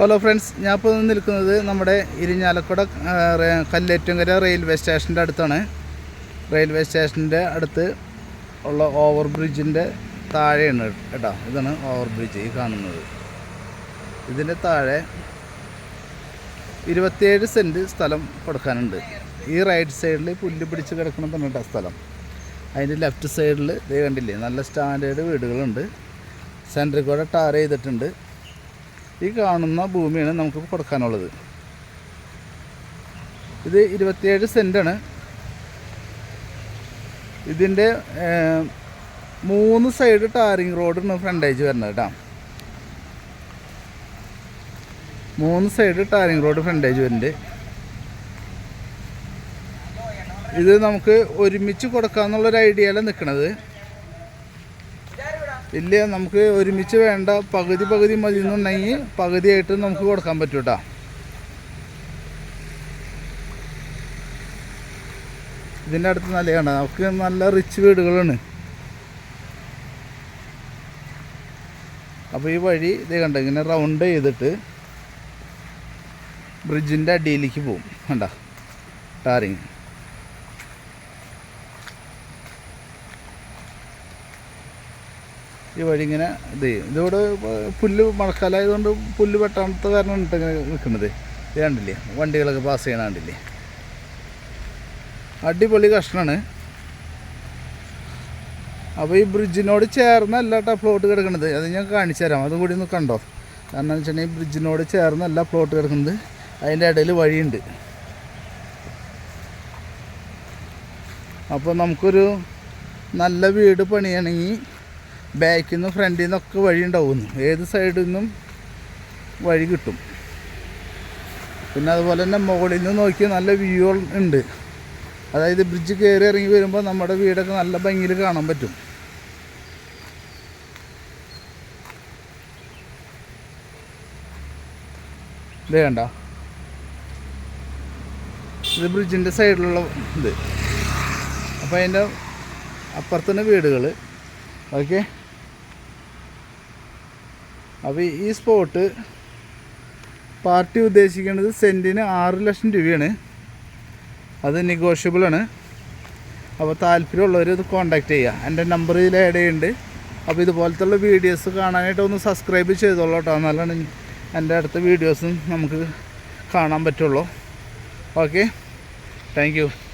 Hello friends ഞാൻ ഇപ്പോൾ നിൽക്കുന്നത് നമ്മുടെ ഇരിഞ്ഞാലക്കുട കല്ലേറ്റങ്കര റെയിൽവേ സ്റ്റേഷന്റെ അടുത്താണ്. റെയിൽവേ സ്റ്റേഷന്റെ അടുത്ത് ഉള്ള ഓവർ ബ്രിഡ്ജിന്റെ താഴെയാണ് കേട്ടോ. ഇതാണ് ഓവർ ബ്രിഡ്ജ് ഈ കാണുന്നത്. ഇതിന്റെ താഴെ ഇരുപത്തിയേഴ് സെന്റ് സ്ഥലം കൊടുക്കാനുണ്ട്. ഈ റൈറ്റ് സൈഡിൽ പുല്ല് പിടിച്ച് കിടക്കണതാണ് കേട്ടോ സ്ഥലം. അതിന്റെ ലെഫ്റ്റ് സൈഡിൽ ഇത് കണ്ടില്ലേ നല്ല സ്റ്റാൻഡേർഡ് വീടുകളുണ്ട്. സെന്ററിൽ കൂടെ ടാർ ചെയ്തിട്ടുണ്ട്. ഈ കാണുന്ന ഭൂമിയാണ് നമുക്ക് കൊടുക്കാനുള്ളത്. ഇത് ഇരുപത്തിയേഴ് സെന്റാണ് ഇതിന്റെ മൂന്ന് സൈഡ് ടാറിങ് റോഡാണ് ഫ്രണ്ടേജ് വരുന്നത് കേട്ടോ. മൂന്ന് സൈഡ് ടാറിങ് റോഡ് ഫ്രണ്ടേജ് വരുന്നുണ്ട്. ഇത് നമുക്ക് ഒരുമിച്ച് കൊടുക്കാന്നുള്ളൊരു ഐഡിയയിലാണ് നിൽക്കണത് ഇല്ല നമുക്ക് ഒരുമിച്ച് വേണ്ട പകുതി പകുതി മതി എന്നുണ്ടെങ്കിൽ പകുതിയായിട്ട് നമുക്ക് കൊടുക്കാൻ പറ്റും കേട്ടോ ഇതിന്റെ അടുത്ത് നല്ല കണ്ട നമുക്ക് നല്ല റിച്ച് വീടുകളാണ്. അപ്പോൾ ഈ വഴി ഇത് കണ്ട ഇങ്ങനെ റൗണ്ട് ചെയ്തിട്ട് ബ്രിഡ്ജിന്റെ അടിയിലേക്ക് പോവും കണ്ട? ടാറിങ്. ഈ വഴി ഇങ്ങനെ ഇത് ചെയ്യും. ഇതിവിടെ പുല്ല് മഴക്കാലമായതുകൊണ്ട് പുല്ല് വെട്ടാത്ത കാരണം ഇങ്ങനെ നിൽക്കുന്നത്. ഇത് കണ്ടില്ലേ? വണ്ടികളൊക്കെ പാസ് ചെയ്യണ കണ്ടില്ലേ? അടിപൊളി കഷ്ണമാണ് അപ്പോൾ ഈ ബ്രിഡ്ജിനോട് ചേർന്നല്ല പ്ലോട്ട് കിടക്കുന്നത് അത് ഞാൻ കാണിച്ചു തരാം. അതും കൂടി ഒന്ന് കണ്ടോ? കാരണം വെച്ചിട്ടുണ്ടെങ്കിൽ ബ്രിഡ്ജിനോട് ചേർന്നല്ല പ്ലോട്ട് കിടക്കുന്നത്. അതിന്റെ ഇടയിൽ വഴിയുണ്ട്. അപ്പോൾ നമുക്കൊരു നല്ല വീട് പണിയണമെങ്കിൽ ബാക്കിൽ നിന്നും ഫ്രണ്ടിൽ നിന്നൊക്കെ വഴി ഉണ്ടാവുന്നു ഏത് സൈഡിൽ നിന്നും വഴി കിട്ടും. പിന്നെ അതുപോലെ തന്നെ മുകളിൽ നിന്ന് നോക്കി നല്ല വ്യൂ ഉണ്ട്. അതായത് ബ്രിഡ്ജ് കയറി ഇറങ്ങി വരുമ്പോൾ നമ്മുടെ വീടൊക്കെ നല്ല ഭംഗിയിൽ കാണാൻ പറ്റും. വേണ്ട ഇത് ബ്രിഡ്ജിന്റെ സൈഡിലുള്ള ഇത്. അപ്പോൾ അതിന്റെ അപ്പുറത്തുനിന്ന് വീടുകൾ ഓക്കെ അപ്പോൾ ഈ സ്പോട്ട് പാർട്ടി ഉദ്ദേശിക്കുന്നത് സെന്റിന് ആറ് ലക്ഷം രൂപയാണ്. അത് നെഗോഷ്യബിൾ ആണ്. അപ്പോൾ താല്പര്യമുള്ളവർ ഇത് കോൺടാക്റ്റ് ചെയ്യുക എന്റെ നമ്പർ ഇതിൽ ആഡ് ചെയ്യുന്നുണ്ട് അപ്പോൾ ഇതുപോലത്തുള്ള വീഡിയോസ് കാണാനായിട്ട് ഒന്ന് സബ്സ്ക്രൈബ് ചെയ്തോളൂ കേട്ടോ എന്നാലാണ് എന്റെ അടുത്ത വീഡിയോസും നമുക്ക് കാണാൻ പറ്റുള്ളൂ. Okay thank